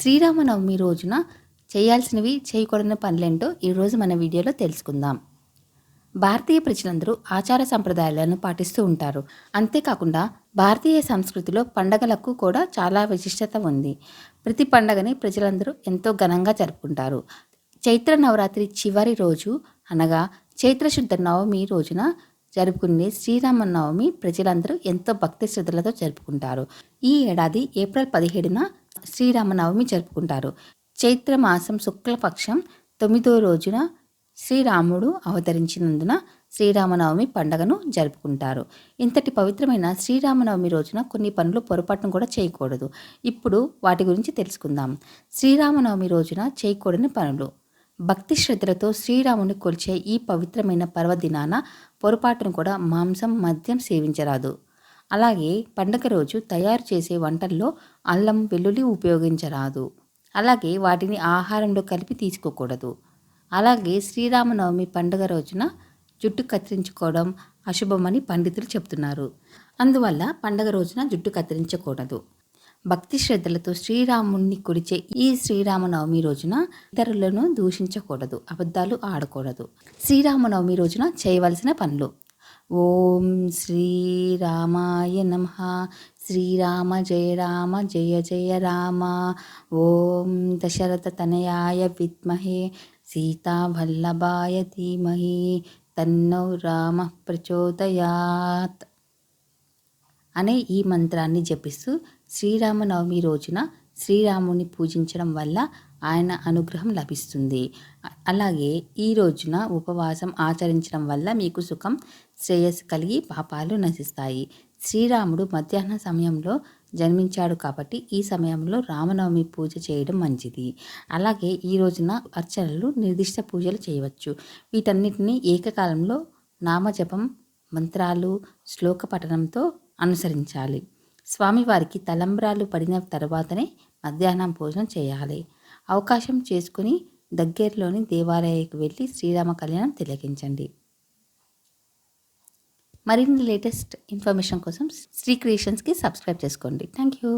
శ్రీరామనవమి రోజున చేయాల్సినవి చేయకూడని పనులేంటో ఈరోజు మన వీడియోలో తెలుసుకుందాం. భారతీయ ప్రజలందరూ ఆచార సంప్రదాయాలను పాటిస్తూ ఉంటారు. అంతేకాకుండా భారతీయ సంస్కృతిలో పండగలకు కూడా చాలా విశిష్టత ఉంది. ప్రతి పండగని ప్రజలందరూ ఎంతో ఘనంగా జరుపుకుంటారు. చైత్ర నవరాత్రి చివరి రోజు అనగా చైత్రశుద్ధ నవమి రోజున జరుపుకునే శ్రీరామనవమి ప్రజలందరూ ఎంతో భక్తి శ్రద్ధలతో జరుపుకుంటారు. ఈ ఏడాది ఏప్రిల్ పదిహేడున శ్రీరామనవమి జరుపుకుంటారు. చైత్ర మాసం శుక్లపక్షం తొమ్మిదో రోజున శ్రీరాముడు అవతరించినందున శ్రీరామనవమి పండుగను జరుపుకుంటారు. ఇంతటి పవిత్రమైన శ్రీరామనవమి రోజున కొన్ని పనులు పొరపాటును కూడా చేయకూడదు. ఇప్పుడు వాటి గురించి తెలుసుకుందాం. శ్రీరామనవమి రోజున చేయకూడని పనులు. భక్తి శ్రద్ధలతో శ్రీరాముని కొలిచే ఈ పవిత్రమైన పర్వదినాన పొరపాటును కూడా మాంసం మద్యం సేవించరాదు. అలాగే పండగ రోజు తయారు చేసే వంటల్లో అల్లం వెల్లుల్లి ఉపయోగించరాదు. అలాగే వాటిని ఆహారంలో కలిపి తీసుకోకూడదు. అలాగే శ్రీరామనవమి పండుగ రోజున జుట్టు కత్తిరించుకోవడం అశుభమని పండితులు చెప్తున్నారు. అందువల్ల పండగ రోజున జుట్టు కత్తిరించకూడదు. భక్తి శ్రద్ధలతో శ్రీరాముణ్ణి కొలిచే ఈ శ్రీరామనవమి రోజున ఇతరులను దూషించకూడదు అబద్ధాలు ఆడకూడదు. శ్రీరామనవమి రోజున చేయవలసిన పనులు. ఓం శ్రీరామాయ నమ. శ్రీరామ జయ రామ జయ జయ రామ. ఓం దశరథ తనయాయ విద్మహే. సీతావల్లభాయ ధీమహి. తన్నో రామ ప్రచోదయాత్. అనే ఈ మంత్రాన్ని జపిస్తూ శ్రీరామనవమి రోజున శ్రీరాముని పూజించడం వల్ల ఆయన అనుగ్రహం లభిస్తుంది. అలాగే ఈ రోజున ఉపవాసం ఆచరించడం వల్ల మీకు సుఖం శ్రేయస్సు కలిగి పాపాలు నశిస్తాయి. శ్రీరాముడు మధ్యాహ్న సమయంలో జన్మించాడు కాబట్టి ఈ సమయంలో రామనవమి పూజ చేయడం మంచిది. అలాగే ఈ రోజున అర్చనలు నిర్దిష్ట పూజలు చేయవచ్చు. వీటన్నిటిని ఏకకాలంలో నామజపం మంత్రాలు శ్లోక పఠనంతో అనుసరించాలి. స్వామివారికి తలంబ్రాలు పడిన తర్వాతనే మధ్యాహ్నం భోజనం చేయాలి. అవకాశం చేసుకుని దగ్గరలోని దేవాలయానికి వెళ్ళి శ్రీరామ కళ్యాణం తిలకించండి. మరిన్ని లేటెస్ట్ ఇన్ఫర్మేషన్ కోసం శ్రీ క్రియేషన్స్కి సబ్స్క్రైబ్ చేసుకోండి. Thank you